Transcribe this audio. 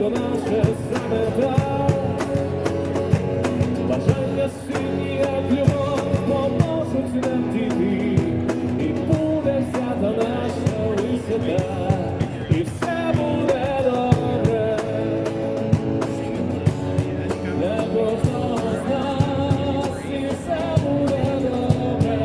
наше саме так. Бажання сильні, як любов, поможуть нам дійти, і буде вся та наша висота, і все буде добре. Для кожного з нас, і все буде добре.